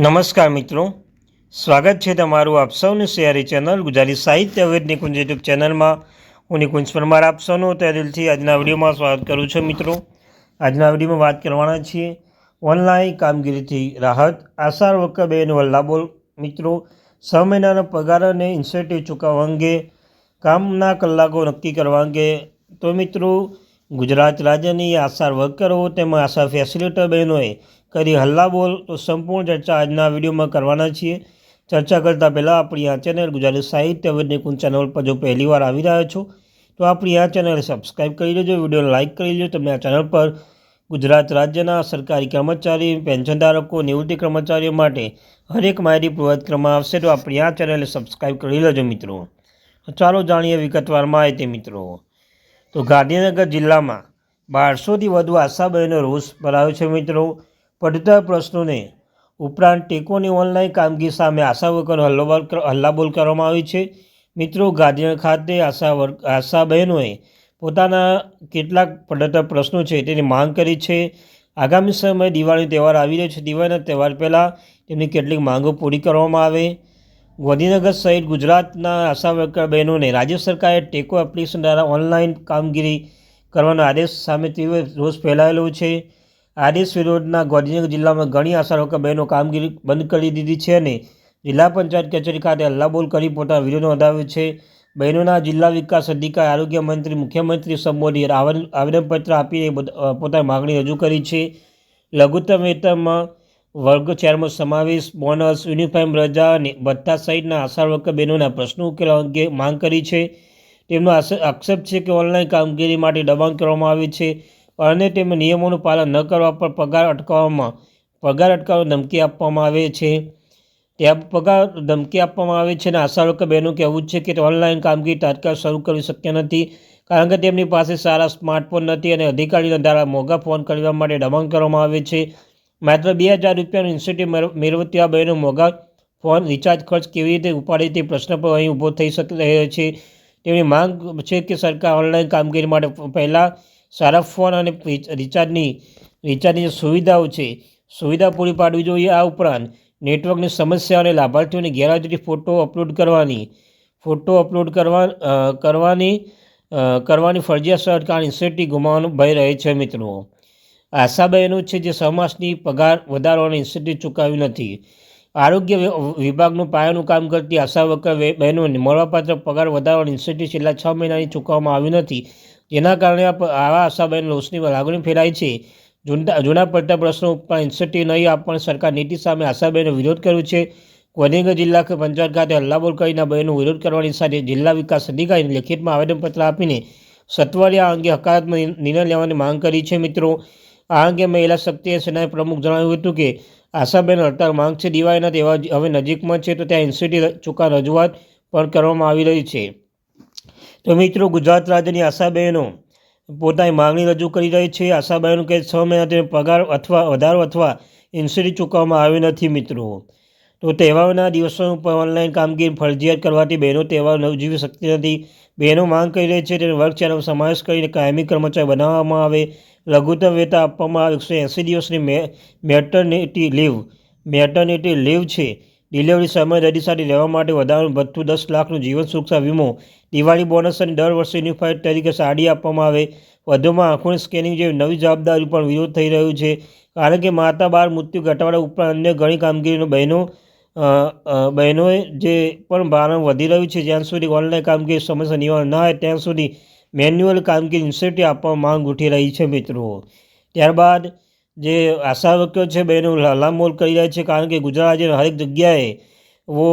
નમસ્કાર મિત્રો. સ્વાગત છે તમારું આપ સૌની સિયારી ચેનલ ગુજરાતી સાહિત્ય વેદ નિકુંજ યુટ્યુબ ચેનલમાં. હું નિકુંજ પરમાર આપ સૌનું તે દિલથી આજના વિડીયોમાં સ્વાગત કરું છું મિત્રો. આજના વિડીયોમાં વાત કરવાના છીએ ઓનલાઈન કામગીરીથી રાહત. આસાર વખત બેન વલ્લાબોલ મિત્રો, છ મહિનાના પગાર અને ઇન્સેન્ટિવ ચૂકવવા અંગે કામના કલાકો નક્કી કરવા અંગે. તો મિત્રો, ગુજરાત રાજ્યની આસાર વર્કરો તેમજ આશા ફેસિલિટર બહેનોએ કરી હલ્લાબોલ તો સંપૂર્ણ ચર્ચા આજના વિડીયોમાં કરવાના છીએ. ચર્ચા કરતાં પહેલાં આપણી આ ચેનલ ગુજરાતી સાહિત્ય નિકુંજ ચેનલ પર જો પહેલી વાર આવી રહ્યા છો, તો આપણી આ ચેનલ સબસ્ક્રાઈબ કરી લેજો, વિડીયોને લાઇક કરી લેજો. તમને આ ચેનલ પર ગુજરાત રાજ્યના સરકારી કર્મચારી પેન્શનધારકો નિવૃત્તિ કર્મચારીઓ માટે હરેક માહિતી પ્રોવાઈડ કરવામાં આવશે, તો આપણી આ ચેનલને સબસ્ક્રાઈબ કરી લેજો મિત્રો. ચાલો જાણીએ વિગતવાર માહિતી મિત્રો. તો ગાંધીનગર જિલ્લામાં બારસોથી વધુ આશાબહેનો રોષ ભરાયો છે મિત્રો. પડતર પ્રશ્નોને ઉપરાંત ટેકોની ઓનલાઈન કામગીરી સામે આશા વર્કર હલ્લાબોલ હલ્લાબોલ કરવામાં આવી છે. મિત્રો, ગાંધીનગર ખાતે આશા વર્ક આશા બહેનોએ પોતાના કેટલાક પડતર પ્રશ્નો છે તેની માંગ કરી છે. આગામી સમયે દિવાળી તહેવાર આવી રહ્યો છે. દિવાળીના તહેવાર પહેલાં તેમની કેટલીક માંગો પૂરી કરવામાં આવે. ગાંધીનગર સહિત ગુજરાતના આશા વર્કર બહેનોને રાજ્ય સરકારે ટેકો એપ્લિકેશન દ્વારા ઓનલાઈન કામગીરી કરવાનો આદેશ સામે તીવ્ર રોષ ફેલાયેલો છે. આદેશ વિરોધના ગાંધીનગર જિલ્લામાં ઘણી આશા વર્કર બહેનો કામગીરી બંધ કરી દીધી છે અને જિલ્લા પંચાયત કચેરી ખાતે હલ્લાબોલ કરી પોતાના વિરોધ નોંધાવ્યો છે. બહેનોના જિલ્લા વિકાસ અધિકારી, આરોગ્ય મંત્રી, મુખ્યમંત્રી સંબોધી આવેદનપત્ર આપીને પોતાની માગણી રજૂ કરી છે. લઘુત્તમ વેતનમાં વર્ગ ચારમાં સમાવેશ, બોનસ, યુનિફોર્મ રજા અને ભથ્થા સહિતના આશા વર્કર બહેનોના પ્રશ્નો ઉકેલવા અંગે માંગ કરી છે. તેમનો આક્ષેપ છે કે ઓનલાઈન કામગીરી માટે દબાણ કરવામાં આવે છે. અને તેમના નિયમોનું પાલન ન કરવા પર પગાર અટકાવવામાં પગાર અટકાવવાની ધમકી આપવામાં આવે છે. ત્યાં પગાર ધમકી આપવામાં આવે છે અને આશા વર્કર બહેનું કહેવું છે કે ઓનલાઈન કામગીરી તાત્કાલિક શરૂ કરી શક્ય નથી, કારણ કે તેમની પાસે સારા સ્માર્ટફોન નથી અને અધિકારીના દ્વારા મોંઘા ફોન કરવા માટે દબાણ કરવામાં આવે છે. માત્ર બે હજાર રૂપિયાનું ઇન્સેન્ટિવ મેળવતી આ બહેનો મોંઘા ફોન રિચાર્જ ખર્ચ કેવી રીતે ઉપાડે તે પ્રશ્ન પણ અહીં ઊભો થઈ શકે, રહ્યો છે. તેમની માંગ છે કે સરકાર ઓનલાઈન કામગીરી માટે પહેલાં સારા ફોન અને રિચાર્જની રિચાર્જની જે સુવિધાઓ છે, સુવિધા પૂરી પાડવી જોઈએ આ ઉપરાંત નેટવર્કની સમસ્યા અને લાભાર્થીઓની ગેરહાજરી ફોટો અપલોડ કરવાની, ફોટો અપલોડ કરવા કરવાની કરવાની ફરજિયાત સરકારની ઇન્સેન્ટિવ ગુમાવવાનો ભય રહે છે મિત્રો. આશા બહેનો છે જે સમાજની પગાર વધારવાનો ઇન્સેન્ટિવ ચૂકવ્યું નથી. આરોગ્ય વિભાગનું પાયાનું કામ કરતી આશા વર્કર બહેનોને મળવાપાત્ર પગાર વધારવાનો ઇન્સેન્ટિવ છેલ્લા છ મહિનાની ચૂકવવામાં આવ્યું નથી. જેના કારણે આવા આશાબહેન બહેન રોષની લાગણી ફેલાય છે. જૂના જૂના પડતા પ્રશ્નો ઉપર ઇન્સેન્ટિવ નહીં આપવાની સરકાર નીતિ સામે આશાબહેનો વિરોધ કર્યો છે. ગાંધીનગર જિલ્લા પંચાયત ખાતે હલ્લાબોલ કરીને બહેનો વિરોધ કરવાની સાથે જિલ્લા વિકાસ અધિકારીને લેખિતમાં આવેદનપત્ર આપીને સત્વરે આ અંગે હકારાત્મક નિર્ણય લેવાની માંગ કરી છે મિત્રો. આ અંગે મહિલા શક્તિ સેનાએ પ્રમુખ જણાવ્યું હતું કે આશાબેન હડતાળ માંગ છે. દિવાળીના તહેવાર હવે નજીકમાં છે તો ત્યાં ઇન્સ્ટિટ્યૂટ ચૂકા રજૂઆત પણ કરવામાં આવી રહી છે. તો મિત્રો, ગુજરાત રાજ્યની આશાબહેનો પોતાની માગણી રજૂ કરી રહી છે. આશાબહેનો કે છ મહિનાથી પગાર અથવા વધારો અથવા ઇન્સ્ટિટ્યૂટ ચૂકવવામાં આવ્યો નથી મિત્રો. તો તહેવારોના દિવસો ઉપર ઓનલાઈન કામગીરી ફરજિયાત કરવાથી બહેનો તહેવાર ઉજવી શકતી નથી. બહેનો માંગ કરી રહી છે તેને વર્ક ચેનલ સમાવેશ કરીને કાયમી કર્મચારી બનાવવામાં આવે. લઘુત્તમ વેતા આપવામાં આવે. એકસો એંસી દિવસની મે, મેટર્નિટી લીવ. મેટર્નિટી લીવ છે. ડિલિવરી સમય રદી સાથે રહેવા માટે વધારાનું ભથ્થું દસ લાખનું જીવન સુરક્ષા વીમો, દિવાળી બોનસ અને દર વર્ષે યુનિફાઈડ તરીકે સાડી આપવામાં આવે. વધુમાં આંખોની સ્કેનિંગ જેવી નવી જવાબદારી પણ વિરોધ થઈ રહ્યું છે. કારણ કે માતા બાળ મૃત્યુ ઘટાડવા ઉપરાંત અન્ય ઘણી કામગીરીનો બહેનો બહેનોએ જે પણ ભારણ વધી રહ્યું છે, જ્યાં સુધી ઓનલાઈન કામગીરી સમસ્યા નિવારણ ના હોય ત્યાં સુધી મેન્યુઅલ કામગીરી ઇન્સેન્ટિવ આપવા માંગ ઉઠી રહી છે મિત્રો. ત્યારબાદ જે આશાવક્યો છે બહેનો હલામોલ કરી રહ્યા છે, કારણ કે ગુજરાત રાજ્યના હરેક જગ્યાએ વો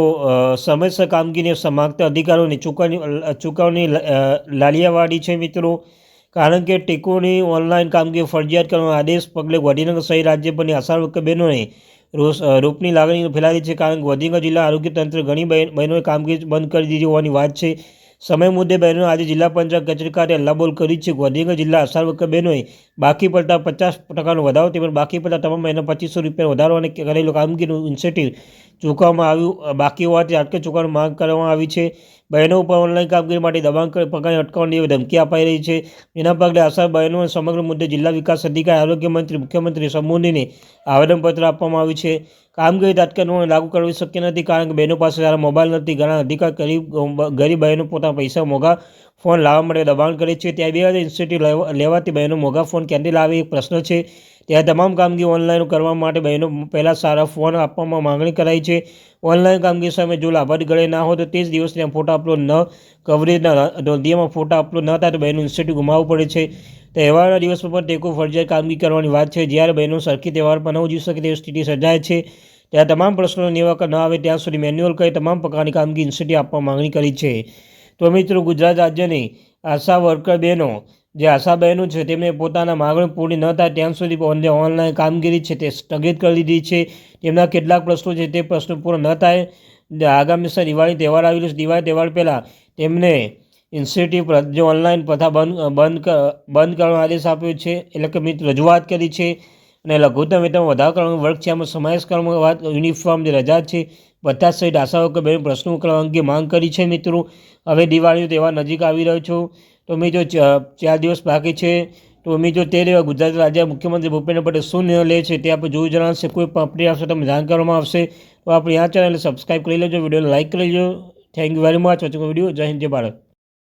સમયસર કામગીરીને સમાગતા અધિકારોની ચૂકવણી ચૂકવણી લાલિયાવાડી છે મિત્રો. કારણ કે ટેકોની ઓનલાઈન કામગીરી ફરજિયાત કરવાનો આદેશ પગલે ગાંધીનગર સહિત રાજ્યભરની આશા વર્કર બહેનોએ રોપની લાગણી ફેલાવી છે, કારણ કે ગાંધીનગર જિલ્લા આરોગ્ય તંત્ર ઘણી બહેનોએ કામગીરી બંધ કરી દીધી હોવાની વાત છે. સમય મુદ્દે બહેનો આજે જિલ્લા પંચાયત કચેરી ખાતે હલ્લાબોલ કરી છે. ગાંધીનગર જિલ્લા અસાર વખત બહેનોએ બાકી પડતા પચાસ ટકાનો વધારો તેમજ બાકી પડતા તમામ મહિના પચીસો રૂપિયા વધારો અને કરેલું કામગીરીનું ઇન્સેન્ટિવ ચૂકવવામાં આવ્યું. બાકી હોવાથી અટકે ચૂકવવાની માંગ કરવામાં આવી છે. બહેનો ઉપર ઓનલાઈન કામગીરી માટે દબાણ પગાર અટકાવવાની એવી ધમકી અપાઈ રહી છે. એના પગલે આશા બહેનો સમગ્ર મુદ્દે જિલ્લા વિકાસ અધિકારી, આરોગ્ય મંત્રી, મુખ્યમંત્રી સંબોધીને આવેદનપત્ર આપવામાં આવ્યું છે. કામગીરી તાત્કાલિક લાગુ કરવી શક્ય નથી કારણ કે બહેનો પાસે સારા મોબાઈલ નથી, ઘણા અધિકાર ગરીબ ગરીબ બહેનો પોતાના પૈસા મોંઘા ફોન લાવવા માટે દબાણ કરે છે. ત્યાં બે હજાર ઇન્સ્ટિટ્યૂટ લેવાથી બહેનો મોંઘા ફોન ક્યાંથી લાવે એક પ્રશ્ન છે. ત્યાં તમામ કામગીરી ઓનલાઈન કરવા માટે બહેનો પહેલાં સારા ફોન આપવામાં માંગણી કરાઈ છે. ઓનલાઈન કામગીરી સામે જો લાભાર્થી ગળે ના હોય તો તે જ દિવસ ત્યાં ફોટા અપલોડ ન કવરેજના નોંધિયામાં ફોટા અપલોડ ન થાય તો બહેનનું ઇન્સ્ટિટ્યૂટ ગુમાવવું પડે છે. તહેવારના દિવસ પર ટેકો ફરજિયાત કામગીરી કરવાની વાત છે. જ્યારે બહેનો સરખી તહેવાર પર ન ઉજવી શકે તેવી સ્થિતિ સર્જાય છે ત્યાં તમામ પ્રશ્નોનું નિવારણ ન આવે ત્યાં સુધી મેન્યુઅલ કરી તમામ પ્રકારની કામગીરી ઇન્સ્ટિટ્યૂટ આપવા માંગણી કરી છે. તો મિત્રો ગુજરાત રાજ્યની આશા વર્કર બહેનો જે આશા બહેનો છે, તેમણે પોતાના માગણી પૂરી ન થાય ત્યાં સુધી ઓનલાઈન કામગીરી છે, તે સ્થગિત કરી દીધી છે. તેમના કેટલાક પ્રશ્નો છે, તે પ્રશ્નો પૂરા ન થાય. આગામી સર દિવાળી તહેવાર આવેલું છે, દિવાળી તહેવાર પહેલાં તેમને ઇન્સ્ટિટ્યૂટ જે ઓનલાઈન પ્રથા બંધ બંધ બંધ કરવાનો આદેશ આપ્યો છે. એટલે કે મિત્ર, રજૂઆત કરી છે. અને લઘુત્તમ વેતન વધારો કરવાનો વર્ગ છે. આમાં સમાવેશ કરવામાં વાત યુનિફોર્મ જે રજા છે, બધા સહિત આશાઓ કે બેન પ્રશ્નો કરવા અંગે માંગ કરી છે, મિત્રો. હવે દિવાળીનો તહેવાર નજીક આવી રહ્યો છું. તો મિત્રો ચાર દિવસ બાકી છે, તો મિત્રો તે લેવા ગુજરાત રાજ્ય મુખ્યમંત્રી ભૂપેન્દ્ર પટેલ શું નિર્ણય લે છે તે આપણે જોવું જણાવશે કોઈ પણ અપડેટ આવશે તમને જાણ કરવામાં આવશે. તો આપણે આ ચેનલને સબસ્ક્રાઈબ કરી લેજો, વિડીયોને લાઇક કરી લેજો. Thank you very much watching video જય હિન્દ, જય ભારત.